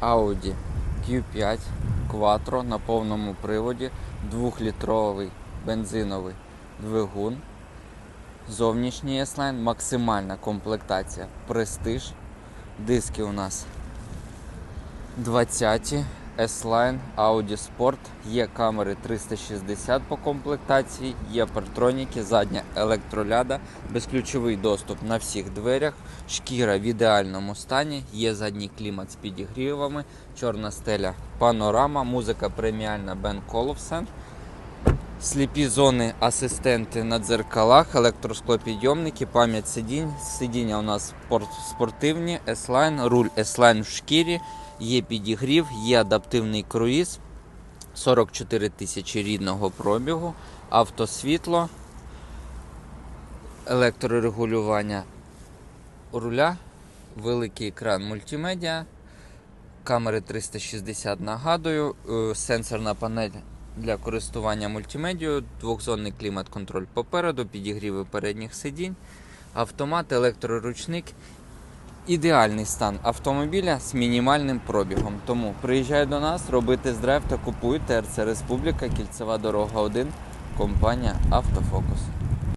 Audi Q5 Quattro на повному приводі, 2-літровий бензиновий двигун. Зовнішній S-Line, максимальна комплектація Prestige. Диски у нас 20 S-Line, Audi Sport, є камери 360 по комплектації, є партроніки, задня електроляда, безключовий доступ на всіх дверях, шкіра в ідеальному стані, є задній клімат з підігрівами, чорна стеля, панорама, музика преміальна Ben Коловсен. Сліпі зони, асистенти на дзеркалах, електросклопідйомники, пам'ять сидінь. Сидіння у нас спортивні, S-Line, руль S-Line в шкірі, є підігрів, є адаптивний круїз, 44 тисячі рідного пробігу, автосвітло, електрорегулювання руля, великий екран мультимедіа, камери 360 нагадую, е, сенсорна панель для користування мультимедією, двохзонний клімат-контроль попереду, підігріви передніх сидінь, автомат, електроручник. Ідеальний стан автомобіля з мінімальним пробігом. Тому приїжджай до нас, роби тест-драйв та купуй ТРЦ Республіка, кільцева дорога 1, компанія Автофокус.